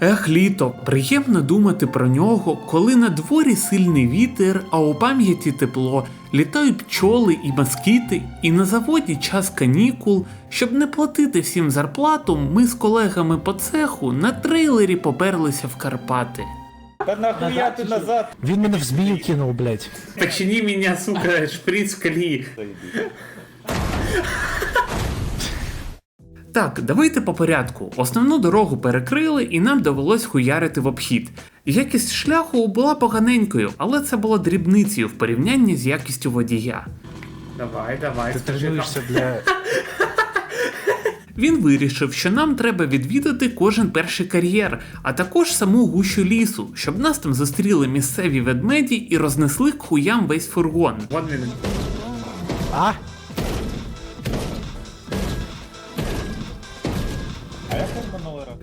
Ех, літо, приємно думати про нього, коли на дворі сильний вітер, а у пам'яті тепло, літають пчоли і москіти, і на заводі час канікул. Щоб не платити всім зарплату, ми з колегами по цеху на трейлері поперлися в Карпати. Та нахуя ти назад? Він мене в змію кинув, блядь. Почини мене, сука, шприц в колії. Так, давайте по порядку. Основну дорогу перекрили і нам довелось хуярити в обхід. Якість шляху була поганенькою, але це було дрібницею в порівнянні з якістю водія. Давай, давай. Ти тренуєшся для. Він вирішив, що нам треба відвідати кожен перший кар'єр, а також саму гущу лісу, щоб нас там зустріли місцеві ведмеді і рознесли к хуям весь фургон. А?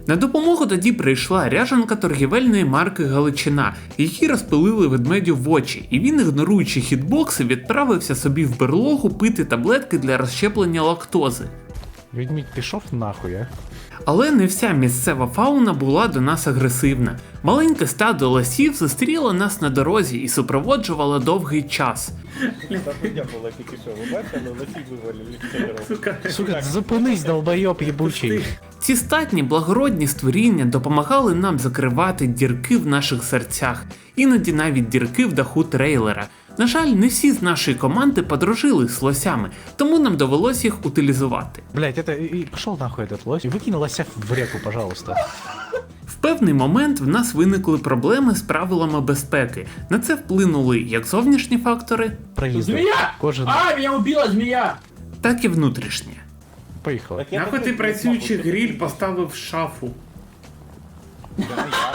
На допомогу тоді прийшла ряжанка торгівельної марки Галичина, які розпилили ведмедю в очі, і він, ігноруючи хітбокси, відправився собі в берлогу пити таблетки для розщеплення лактози. Відмідь пішов нахуй, а? Але не вся місцева фауна була до нас агресивна. Маленьке стадо лосів зустріло нас на дорозі і супроводжувало довгий час. Та хуйня була тільки що, ви бачили, лосі вивалили чотирьох. Сука, зупинись, долбойоб єбучий. Ці статні благородні створіння допомагали нам закривати дірки в наших серцях, іноді навіть дірки в даху трейлера. На жаль, не всі з нашої команди подружили з лосями, тому нам довелось їх утилізувати. Блять, это... И, и пошел нахуй этот лось. Выкинь лося в реку, пожалуйста. В певний момент в нас виникли проблеми з правилами безпеки. На це вплинули як зовнішні фактори, Проїзд. Змея! Кожен. А, меня убила змея! так і внутрішні. Поїхали. Так я Нахуй такий, ти працюючий нахуй, гриль поставив в шафу. Це не я.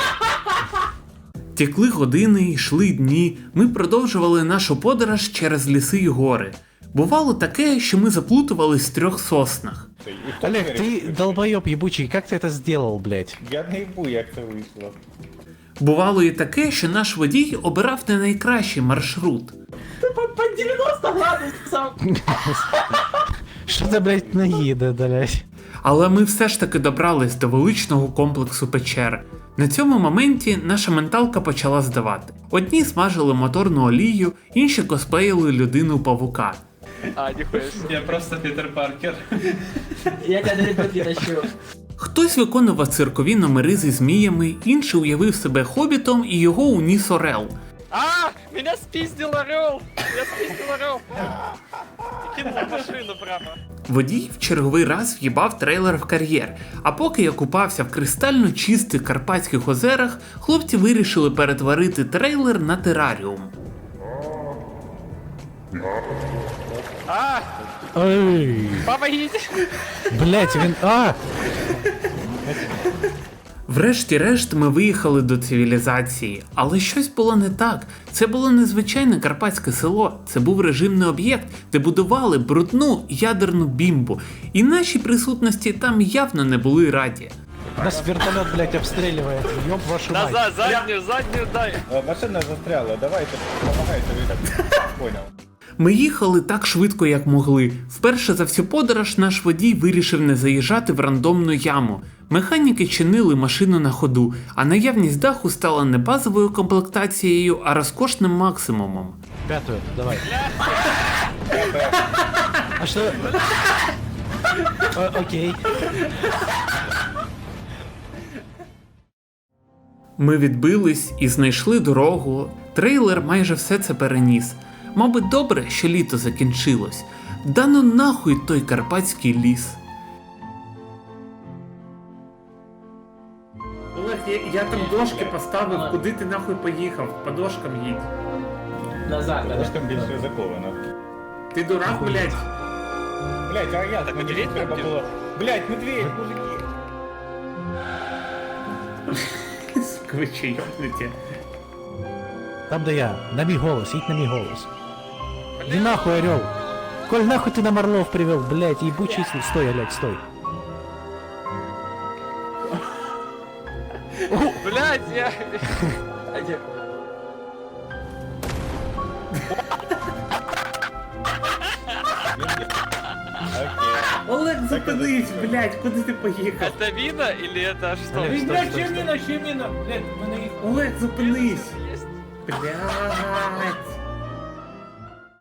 Текли години, йшли дні. Ми продовжували нашу подорож через ліси й гори. Бувало таке, що ми заплутувались в трьох соснах. І хто Олег, двері ты відкрив? долбоеб ебучий, как ты это сделал, блядь? Я не їбу, як це вийшло. Бувало і таке, що наш водій обирав не найкращий маршрут. Ты по, по 90 градусов сам. Що це, блядь, наїде, блядь? Але ми все ж таки добрались до величного комплексу печер. На цьому моменті наша менталка почала здавати. Одні смажили моторну олію, інші косплеїли людину павука. А, себе. Я просто Питер Паркер. Я тебя далеко притащу. Хтось виконував циркові номери зі зміями, інший уявив себе хобітом і його уніс орел. А, меня спиздил орел! Я спиздил орел! И кинул в машину прямо. Водій в черговий раз в'їбав трейлер в кар'єр. А поки я купався в кристально чистих карпатських озерах, хлопці вирішили перетворити трейлер на тераріум. А, Ой, помогите! блядь, він. А! Врешті-решт ми виїхали до цивілізації, але щось було не так. Це було незвичайне карпатське село, це був режимний об'єкт, де будували брудну ядерну бімбу, і нашій присутності там явно не були раді. Нас вертолет, блядь, обстреливает. Ёб вашу мать. Назад, заднюю, заднюю дай! Машина застряла, давайте, допомагайте, ви Поняв. Ми їхали так швидко, як могли. Вперше за всю подорож наш водій вирішив не заїжджати в рандомну яму. Механіки чинили машину на ходу, а наявність даху стала не базовою комплектацією, а розкошним максимумом. Пятую, давай. А что? О- Окей. Ми відбились і знайшли дорогу. Трейлер майже все це переніс. Мабуть, добре, що літо закінчилось. Да ну нахуй той карпатський ліс. Олег, я, я там дошки поставив, куди ти нахуй поїхав? По дошкам їдь. Назад, там більше закована. Ти дурак, блядь. Блять, а я Так медведь треба було. Блять, медведь, мужики. Сука, ви? Там де я. На мій голос, їдь на мій голос. Иди нахуй, орел. Коль нахуй ты нам орлов привел, блядь, ебучий... с- Стой, Олег, стой. Блять, я... Окей. Олег, зупинись, блядь, куди ти поїхав? Это вина или это что? Олег, Блядь, ще міна, ще міна. Блядь, в мене їх... Олег, зупинись. Есть? Бля.